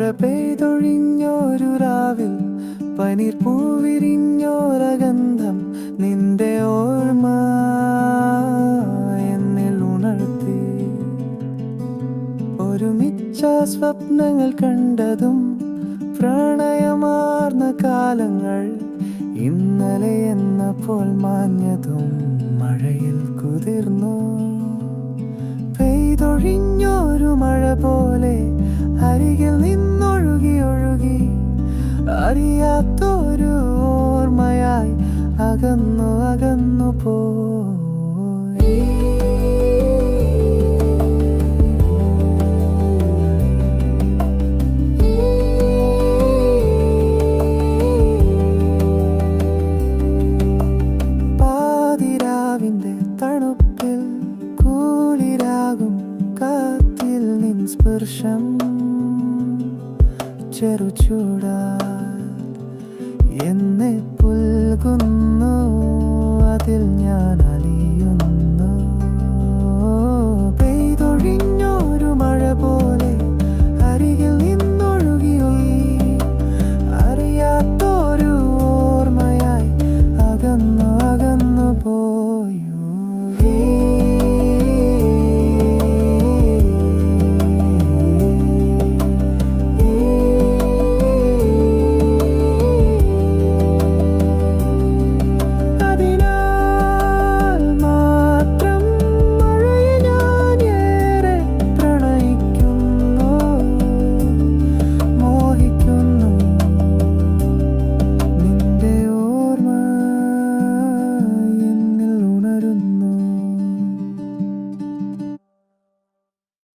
പെയ്തൊഴിഞ്ഞൊരു രാവിൽ പനിർ പൂവിരിഞ്ഞോരഗന്ധം നിന്റെ ഓർമ്മ എന്നിൽ ഉണർത്തി. ഒരുമിച്ച സ്വപ്നങ്ങൾ കണ്ടതും പ്രണയമാർന്ന കാലങ്ങൾ ഇന്നലെ എന്ന പോൽ മാഞ്ഞതും മഴയിൽ കുതിർന്നു. അറിയാത്തൊരു ഓർമ്മയായി അകന്നു അകന്നു പോയി. ചെറു നിൻ സ്പർശം ചെറുചൂടാ എന്നെ പുൽകുന്നു അതിൽ ഞാൻ